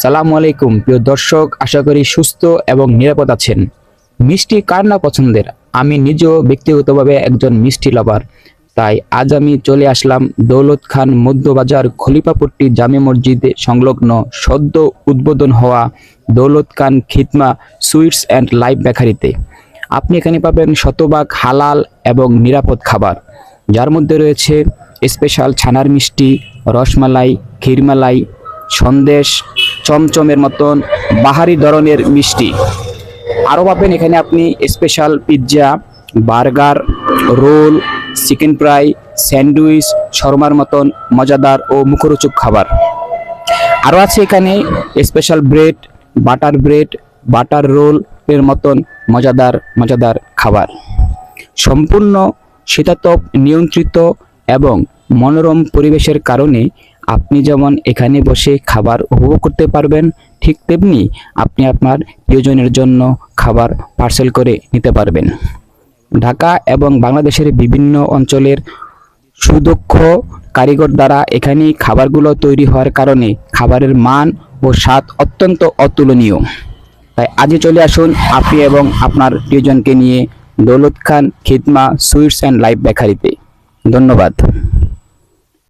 আসসালামু আলাইকুম, প্রিয় দর্শক, আশা করি সুস্থ এবং নিরাপদ আছেন। মিষ্টি কার না পছন্দের? আমি নিজেও ব্যক্তিগতভাবে একজন মিষ্টি লাভার তাই আজ আমি চলে আসলাম দৌলত খান মধ্যবাজার খলিফাপট্টি জামে মসজিদে সংলগ্ন সদ্য উদ্বোধন হওয়া Daulat Khan Khitma sweets and live বেকারিতে। আপনি এখানে পাবেন শতভাগ হালাল এবং নিরাপদ খাবার। যার মধ্যে রয়েছে স্পেশাল ছানার মিষ্টি, রসমালাই, ক্ষীরমালাই, সন্দেশ চমচমের মতন বাহারি ধরনের মিষ্টি। আরও পাবেন এখানে আপনি special pizza burger roll chicken fry sandwich শর্মার মতন মজাদার ও মুখরোচক খাবার। আরও আছে এখানে special bread butter bread butter roll এর মতন মজাদার মজাদার খাবার। সম্পূর্ণ শীতাতপ নিয়ন্ত্রিত এবং মনোরম পরিবেশের কারণে আপনি যেমন এখানে বসে খাবার উপভোগ করতে পারবেন, ঠিক তেমনি আপনি আপনার প্রিয়জনের জন্য খাবার পার্সেল করে নিতে পারবেন। ঢাকা এবং বাংলাদেশের বিভিন্ন অঞ্চলের সুদক্ষ কারিগর দ্বারা এখানে খাবারগুলো তৈরি হওয়ার কারণে খাবারের মান ও স্বাদ অত্যন্ত অতুলনীয়। তাই আজই চলে আসুন আপনি এবং আপনার প্রিয়জনকে নিয়ে Daulat Khan Khidma sweets and life বেকারিতে। ধন্যবাদ।